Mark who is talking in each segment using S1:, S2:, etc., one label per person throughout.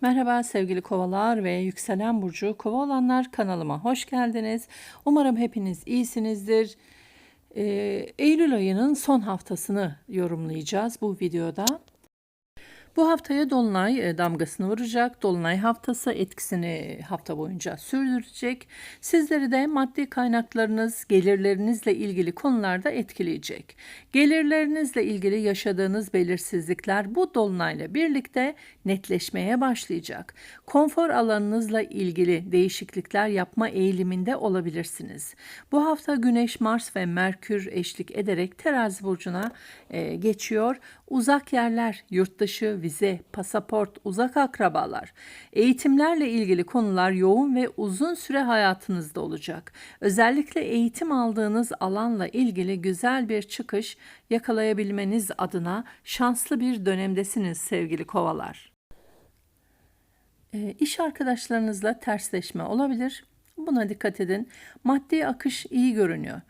S1: Merhaba sevgili kovalar ve yükselen burcu kova olanlar kanalıma hoş geldiniz. Umarım hepiniz iyisinizdir. Ee, Eylül ayının son haftasını yorumlayacağız bu videoda. Bu haftaya Dolunay e, damgasını vuracak. Dolunay haftası etkisini hafta boyunca sürdürecek. Sizleri de maddi kaynaklarınız, gelirlerinizle ilgili konularda etkileyecek. Gelirlerinizle ilgili yaşadığınız belirsizlikler bu dolunayla birlikte netleşmeye başlayacak. Konfor alanınızla ilgili değişiklikler yapma eğiliminde olabilirsiniz. Bu hafta Güneş, Mars ve Merkür eşlik ederek Terazi burcuna e, geçiyor. Uzak yerler, yurt dışı, vize, pasaport, uzak akrabalar, eğitimlerle ilgili konular yoğun ve uzun süre hayatınızda olacak. Özellikle eğitim aldığınız alanla ilgili güzel bir çıkış yakalayabilmeniz adına şanslı bir dönemdesiniz sevgili kovalar. E, iş arkadaşlarınızla tersleşme olabilir. Buna dikkat edin. Maddi akış iyi görünüyor.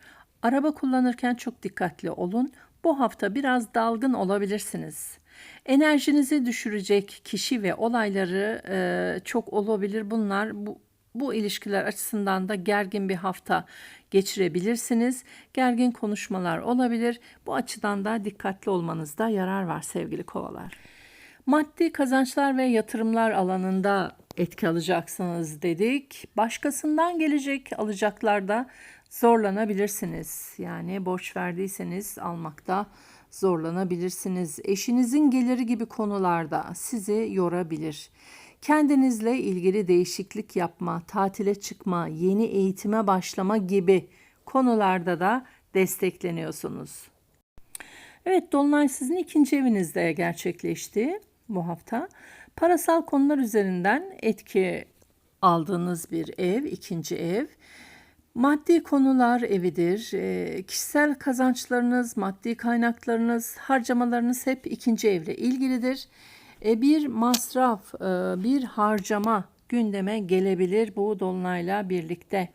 S1: Araba kullanırken çok dikkatli olun. Bu hafta biraz dalgın olabilirsiniz. Enerjinizi düşürecek kişi ve olayları e, çok olabilir. Bunlar bu, bu ilişkiler açısından da gergin bir hafta geçirebilirsiniz. Gergin konuşmalar olabilir. Bu açıdan da dikkatli olmanızda yarar var sevgili kovalar. Maddi kazançlar ve yatırımlar alanında etki alacaksınız dedik. Başkasından gelecek alacaklarda zorlanabilirsiniz. Yani borç verdiyseniz almakta zorlanabilirsiniz. Eşinizin geliri gibi konularda sizi yorabilir. Kendinizle ilgili değişiklik yapma, tatile çıkma, yeni eğitime başlama gibi konularda da destekleniyorsunuz. Evet, Dolunay sizin ikinci evinizde gerçekleşti bu hafta. Parasal konular üzerinden etki aldığınız bir ev, ikinci ev. Maddi konular evidir. E, kişisel kazançlarınız, maddi kaynaklarınız, harcamalarınız hep ikinci evle ilgilidir. E, bir masraf, e, bir harcama gündeme gelebilir bu dolunayla birlikte.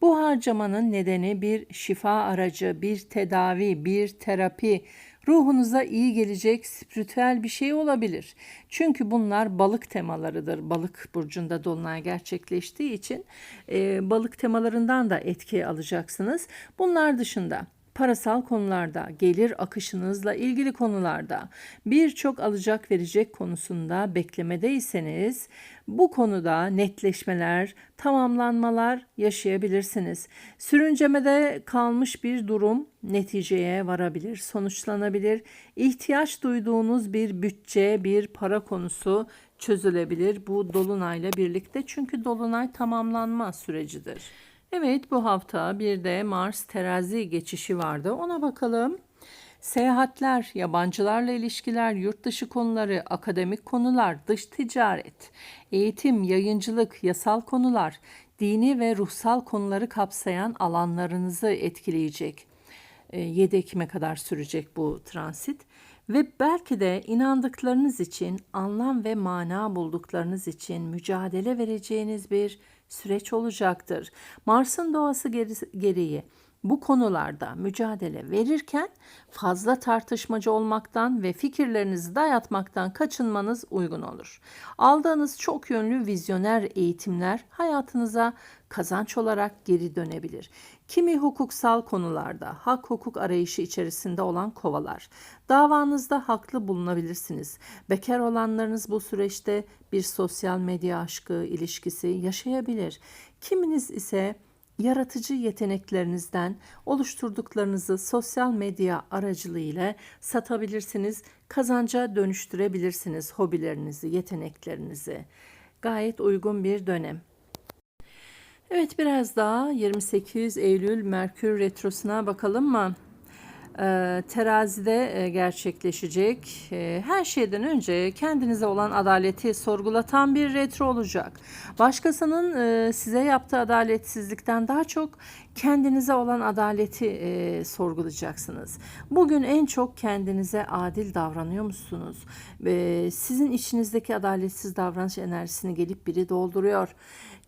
S1: Bu harcamanın nedeni bir şifa aracı, bir tedavi, bir terapi, ruhunuza iyi gelecek spiritüel bir şey olabilir. Çünkü bunlar balık temalarıdır. Balık burcunda dolunay gerçekleştiği için e, balık temalarından da etki alacaksınız. Bunlar dışında parasal konularda, gelir akışınızla ilgili konularda, birçok alacak verecek konusunda beklemedeyseniz bu konuda netleşmeler, tamamlanmalar yaşayabilirsiniz. Sürüncemede kalmış bir durum neticeye varabilir, sonuçlanabilir. İhtiyaç duyduğunuz bir bütçe, bir para konusu çözülebilir bu dolunayla birlikte. Çünkü dolunay tamamlanma sürecidir. Evet bu hafta bir de Mars terazi geçişi vardı. Ona bakalım. Seyahatler, yabancılarla ilişkiler, yurt dışı konuları, akademik konular, dış ticaret, eğitim, yayıncılık, yasal konular, dini ve ruhsal konuları kapsayan alanlarınızı etkileyecek. 7 Ekim'e kadar sürecek bu transit ve belki de inandıklarınız için, anlam ve mana bulduklarınız için mücadele vereceğiniz bir süreç olacaktır. Mars'ın doğası gereği bu konularda mücadele verirken fazla tartışmacı olmaktan ve fikirlerinizi dayatmaktan kaçınmanız uygun olur. Aldığınız çok yönlü vizyoner eğitimler hayatınıza kazanç olarak geri dönebilir. Kimi hukuksal konularda hak hukuk arayışı içerisinde olan kovalar. Davanızda haklı bulunabilirsiniz. Bekar olanlarınız bu süreçte bir sosyal medya aşkı ilişkisi yaşayabilir. Kiminiz ise yaratıcı yeteneklerinizden oluşturduklarınızı sosyal medya aracılığıyla satabilirsiniz, kazanca dönüştürebilirsiniz hobilerinizi, yeteneklerinizi. Gayet uygun bir dönem. Evet biraz daha 28 Eylül Merkür Retrosu'na bakalım mı? Ee, terazide e, gerçekleşecek. Ee, her şeyden önce kendinize olan adaleti sorgulatan bir retro olacak. Başkasının e, size yaptığı adaletsizlikten daha çok kendinize olan adaleti e, sorgulayacaksınız. Bugün en çok kendinize adil davranıyor musunuz? Sizin içinizdeki adaletsiz davranış enerjisini gelip biri dolduruyor.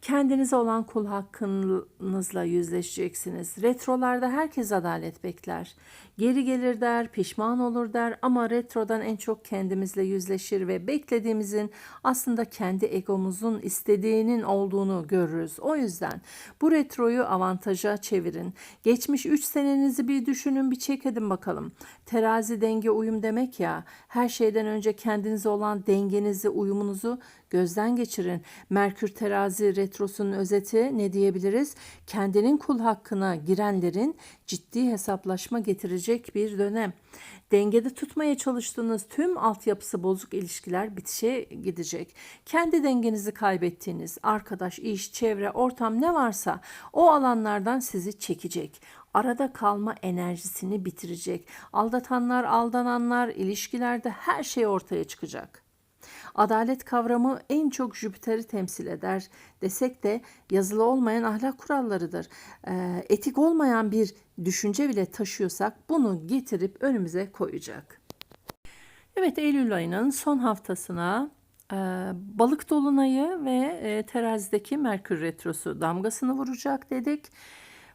S1: Kendinize olan kul hakkınızla yüzleşeceksiniz. Retrolarda herkes adalet bekler. Geri gelir der, pişman olur der ama retrodan en çok kendimizle yüzleşir ve beklediğimizin aslında kendi egomuzun istediğinin olduğunu görürüz. O yüzden bu retroyu avantaja çevirin. Geçmiş 3 senenizi bir düşünün, bir çek edin bakalım. Terazi denge uyum demek ya. Her şeyden önce kendinize olan dengenizi, uyumunuzu gözden geçirin. Merkür terazi retrosunun özeti ne diyebiliriz? Kendinin kul hakkına girenlerin ciddi hesaplaşma getirecek bir dönem. Dengede tutmaya çalıştığınız tüm altyapısı bozuk ilişkiler bitişe gidecek. Kendi dengenizi kaybettiğiniz arkadaş, iş, çevre, ortam ne varsa o alanlardan sizi çekecek arada kalma enerjisini bitirecek. Aldatanlar, aldananlar, ilişkilerde her şey ortaya çıkacak. Adalet kavramı en çok Jüpiter'i temsil eder desek de yazılı olmayan ahlak kurallarıdır. Ee, etik olmayan bir düşünce bile taşıyorsak bunu getirip önümüze koyacak. Evet Eylül ayının son haftasına e, balık dolunayı ve e, terazideki Merkür retrosu damgasını vuracak dedik.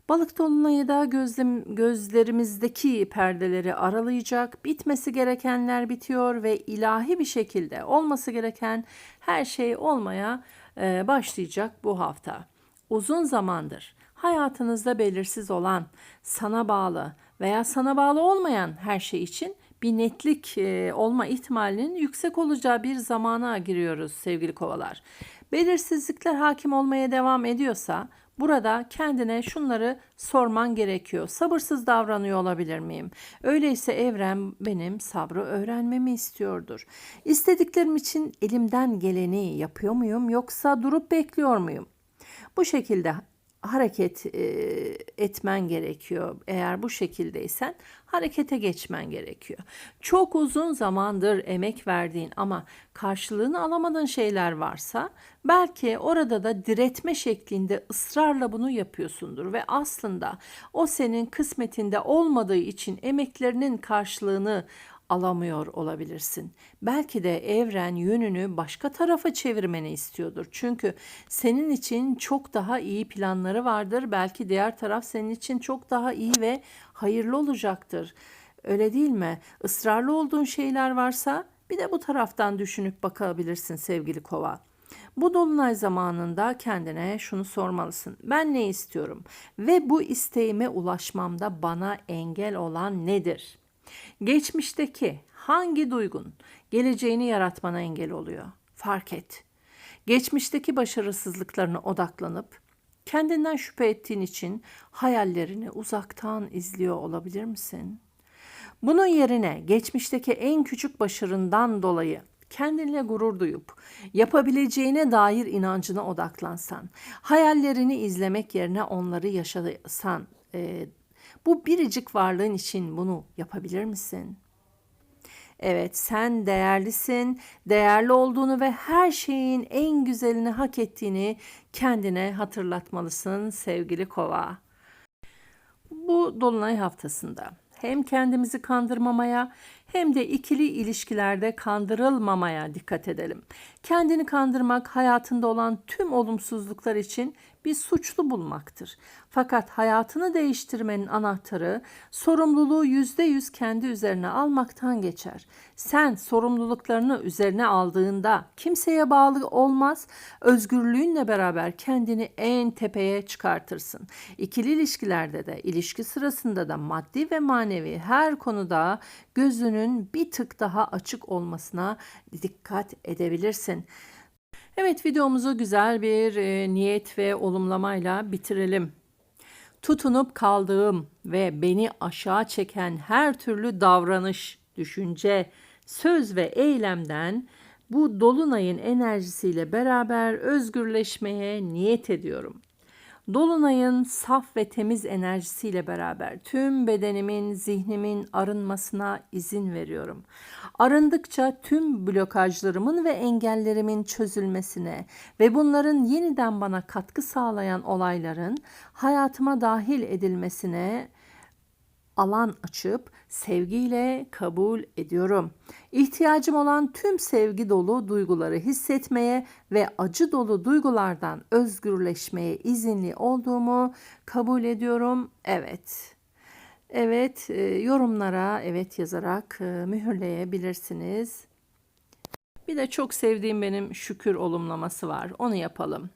S1: Balık dolunayı da gözlem, gözlerimizdeki perdeleri aralayacak. Bitmesi gerekenler bitiyor ve ilahi bir şekilde olması gereken her şey olmaya e, başlayacak bu hafta. Uzun zamandır hayatınızda belirsiz olan, sana bağlı veya sana bağlı olmayan her şey için bir netlik e, olma ihtimalinin yüksek olacağı bir zamana giriyoruz sevgili kovalar. Belirsizlikler hakim olmaya devam ediyorsa Burada kendine şunları sorman gerekiyor. Sabırsız davranıyor olabilir miyim? Öyleyse evren benim sabrı öğrenmemi istiyordur. İstediklerim için elimden geleni yapıyor muyum yoksa durup bekliyor muyum? Bu şekilde hareket e, etmen gerekiyor. Eğer bu şekildeysen harekete geçmen gerekiyor. Çok uzun zamandır emek verdiğin ama karşılığını alamadığın şeyler varsa belki orada da diretme şeklinde ısrarla bunu yapıyorsundur ve aslında o senin kısmetinde olmadığı için emeklerinin karşılığını alamıyor olabilirsin. Belki de evren yönünü başka tarafa çevirmeni istiyordur. Çünkü senin için çok daha iyi planları vardır. Belki diğer taraf senin için çok daha iyi ve hayırlı olacaktır. Öyle değil mi? Israrlı olduğun şeyler varsa bir de bu taraftan düşünüp bakabilirsin sevgili kova. Bu dolunay zamanında kendine şunu sormalısın. Ben ne istiyorum ve bu isteğime ulaşmamda bana engel olan nedir? Geçmişteki hangi duygun geleceğini yaratmana engel oluyor? Fark et. Geçmişteki başarısızlıklarına odaklanıp kendinden şüphe ettiğin için hayallerini uzaktan izliyor olabilir misin? Bunun yerine geçmişteki en küçük başarından dolayı kendinle gurur duyup yapabileceğine dair inancına odaklansan, hayallerini izlemek yerine onları yaşasan, e, bu biricik varlığın için bunu yapabilir misin? Evet, sen değerlisin, değerli olduğunu ve her şeyin en güzelini hak ettiğini kendine hatırlatmalısın sevgili Kova. Bu dolunay haftasında hem kendimizi kandırmamaya hem de ikili ilişkilerde kandırılmamaya dikkat edelim. Kendini kandırmak hayatında olan tüm olumsuzluklar için bir suçlu bulmaktır. Fakat hayatını değiştirmenin anahtarı sorumluluğu yüzde yüz kendi üzerine almaktan geçer. Sen sorumluluklarını üzerine aldığında kimseye bağlı olmaz, özgürlüğünle beraber kendini en tepeye çıkartırsın. İkili ilişkilerde de, ilişki sırasında da maddi ve manevi her konuda gözünün bir tık daha açık olmasına dikkat edebilirsin. Evet videomuzu güzel bir e, niyet ve olumlamayla bitirelim. Tutunup kaldığım ve beni aşağı çeken her türlü davranış, düşünce, söz ve eylemden bu dolunayın enerjisiyle beraber özgürleşmeye niyet ediyorum. Dolunayın saf ve temiz enerjisiyle beraber tüm bedenimin, zihnimin arınmasına izin veriyorum. Arındıkça tüm blokajlarımın ve engellerimin çözülmesine ve bunların yeniden bana katkı sağlayan olayların hayatıma dahil edilmesine alan açıp sevgiyle kabul ediyorum. İhtiyacım olan tüm sevgi dolu duyguları hissetmeye ve acı dolu duygulardan özgürleşmeye izinli olduğumu kabul ediyorum. Evet. Evet, e, yorumlara evet yazarak e, mühürleyebilirsiniz. Bir de çok sevdiğim benim şükür olumlaması var. Onu yapalım.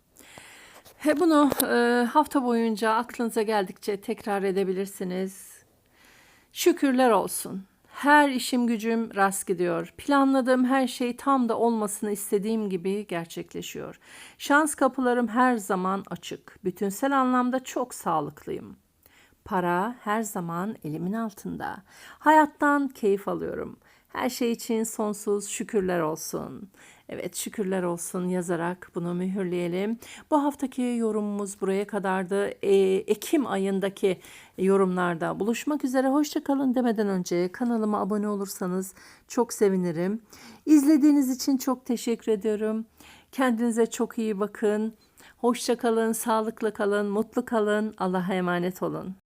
S1: Bunu e, hafta boyunca aklınıza geldikçe tekrar edebilirsiniz. Şükürler olsun. Her işim gücüm rast gidiyor. Planladığım her şey tam da olmasını istediğim gibi gerçekleşiyor. Şans kapılarım her zaman açık. Bütünsel anlamda çok sağlıklıyım. Para her zaman elimin altında. Hayattan keyif alıyorum. Her şey için sonsuz şükürler olsun. Evet şükürler olsun yazarak bunu mühürleyelim. Bu haftaki yorumumuz buraya kadardı. Ee, Ekim ayındaki yorumlarda buluşmak üzere. Hoşçakalın demeden önce kanalıma abone olursanız çok sevinirim. İzlediğiniz için çok teşekkür ediyorum. Kendinize çok iyi bakın. Hoşça kalın, sağlıklı kalın, mutlu kalın. Allah'a emanet olun.